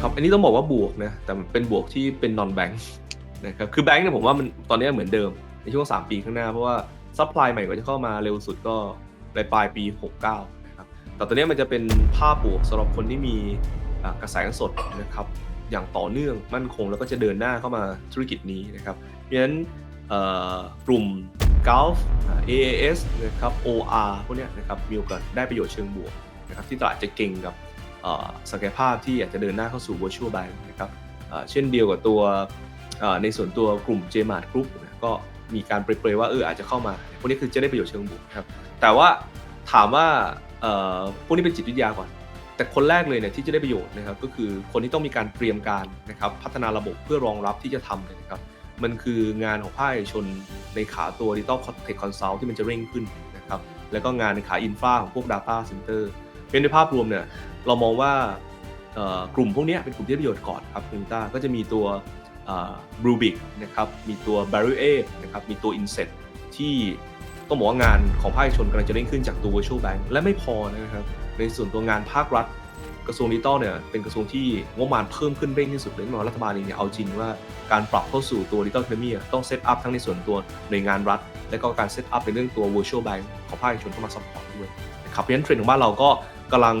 ครับอันนี้ต้องบอกว่าบวกนะแต่เป็นบวกที่เป็น non bank นะครับคือแบงค์เนี่ยผมว่ามันตอนนี้เหมือนเดิมในช่วง 3 ปีข้างหน้า เพราะว่าซัพพลายใหม่ก็จะเข้ามาเร็วสุดก็ในปลายปี 69นะครับแต่ตอนนี้มันจะเป็นภาพบวกสำหรับคนที่มีกระแสเงินสดนะครับอย่างต่อเนื่องมั่นคงแล้วก็จะเดินหน้าเข้ามาธุรกิจนี้นะครับเพราะฉะนั้นกลุ่ม Gulf AAS นะครับ OR พวกเนี้ยนะครับมีโอกาสได้ประโยชน์เชิงบวกนะครับที่ตลาดจะเก่งกับ ศักยภาพที่อยากจะเดินหน้าเข้าสู่ virtual bank นะครับเอ่อเช่นเดียวกับตัวเอ่อในส่วนตัวกลุ่ม JMart Group นะก็มีการเปรยๆว่าเอออาจจะเข้ามา พวกนี้คือจะได้ประโยชน์เชิงบวกนะครับแต่ว่าถามว่าเอ่อพวกนี้เป็นจิตวิทยาก่อน แต่คนแรกเลยเนี่ยที่จะได้ประโยชน์นะครับก็คือคนที่ต้องมีการเตรียมการนะครับพัฒนาระบบเพื่อรองรับที่จะทำเลยนะครับมันคืองานของภาคเอกชนในขาตัว Digital Tech Consult ที่มันจะเร่งขึ้นนะครับแล้วก็งานในขาอินฟราของพวก Data Center เพราะฉะนั้นในภาพรวมเนี่ย เรามองว่ากลุ่มพวกนี้เป็นกลุ่มที่ประโยชน์ก่อนครับคุณต้าก็จะมีตัวบรูบิกนะครับมีตัว b a r r i e นะครับมีตัว Inset ที่ต้องบอกว่างานของภาคเอกชนกำลังจะเร่งขึ้นจากตัว Virtual Bank และไม่พอนะครับในส่วนตัวงานภาครัฐ กระทรวงดิจิทัลเนี่ยเป็นกระทรวงที่งบประมาณเพิ่มขึ้นเร่งที่สุดเลยแน่นอนรัฐบาลเองเนี่ยเอาจริงว่าการปรับเข้าสู่ตัวดิจิทัลเคมีต้องเซตอัพทั้งในส่วนตัวหน่วยงานรัฐ และก็การเซตอัพในเรื่องตัว virtual bank ของภาคเอกชนเข้ามาซัพพอร์ตด้วยนะครับเพราะฉะนั้นเทรนด์ของบ้านเราก็กำลัง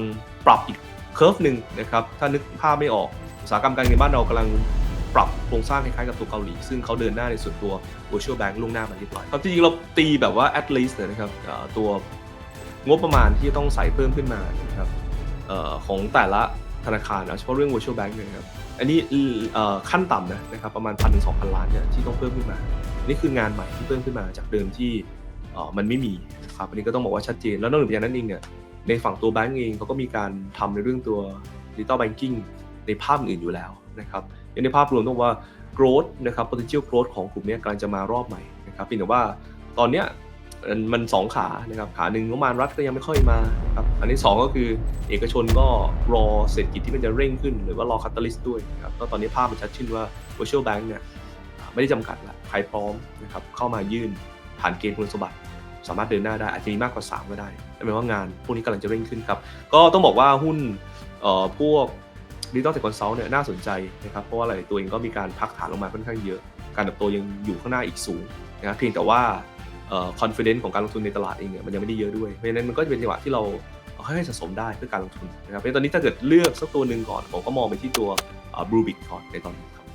ปรับอีกเคอร์ฟหนึ่งนะครับ ถ้านึกภาพไม่ออกอุตสาหกรรมการเงินบ้านเรากำลังปรับโครงสร้างคล้ายๆกับตัวเกาหลี ซึ่งเขาเดินหน้าในส่วนตัว virtual bank ล่วงหน้ามาเรียบร้อยครับจริงๆเราตีแบบว่า at least เลยนะครับตัวงบประมาณที่ต้องใส่เพิ่มขึ้นมานะครับออของแต่ละธนาคารนะเฉพาะเรื่อง virtual bank เนี่ยนะครับอันนี้ขั้นต่ำนะนะครับประมาณพันถึงสองพันล้านเนี่ยที่ต้องเพิ่มขึ้นมา นี่คืองานใหม่ที่เพิ่มขึ้นมาจากเดิมที่มันไม่มีนะครับอันนี้ก็ต้องบอกว่าชัดเจนแล้วนอกจากนั้นเองเนี่ย ในฝั่งตัวแบงก์เองเขาก็มีการทำในเรื่องตัว digital banking ในภาพอื่นอยู่แล้วนะครับในภาพรวมต้องว่า growth นะครับ potential growth ของกลุ่มนี้กำลังจะมารอบใหม่นะครับเพียงแต่ว่าตอนเนี้ยมันมันสองขานะครับขาหนึ่งงบประมาณรัฐก็ยังไม่ค่อยมาครับอันที่สองก็คือเอกชนก็รอเศรษฐกิจที่มันจะเร่งขึ้น หรือว่ารอคาตาลิสต์ด้วยครับก็ตอนนี้ภาพมันชัดขึ้นว่า virtual bank เนี่ยไม่ได้จำกัดละใครพร้อมนะครับเข้ามายื่นผ่านเกณฑ์คุณสมบัติ สามารถเดินหน้าได้อาจจะมีมากกว่า 3 ก็ได้นั่นหมายว่างานพวกนี้กำลังจะเร่งขึ้นครับ ก็ต้องบอกว่าหุ้นเอ่อพวกดิจิตอลเทคคอนซัลท์เนี่ยน่าสนใจนะครับเพราะว่าหลายตัวเองก็มีการพักฐานลงมาค่อนข้างเยอะ การเติบโตยังอยู่ข้างหน้าอีกสูงนะครับเพียงแต่ว่าเอ่อ confidence ของการลงทุนในตลาดเองเนี่ยมันยังไม่ได้เยอะด้วยเพราะฉะนั้นมันก็จะเป็นจังหวะที่เราค่อยๆสะสมได้เพื่อการลงทุนนะครับเพราะตอนนี้ถ้าเกิดเลือกสักตัวหนึ่งก่อนผมก็มองไปที่ตัวบลูบิกก่อนในตอนนี้ครับ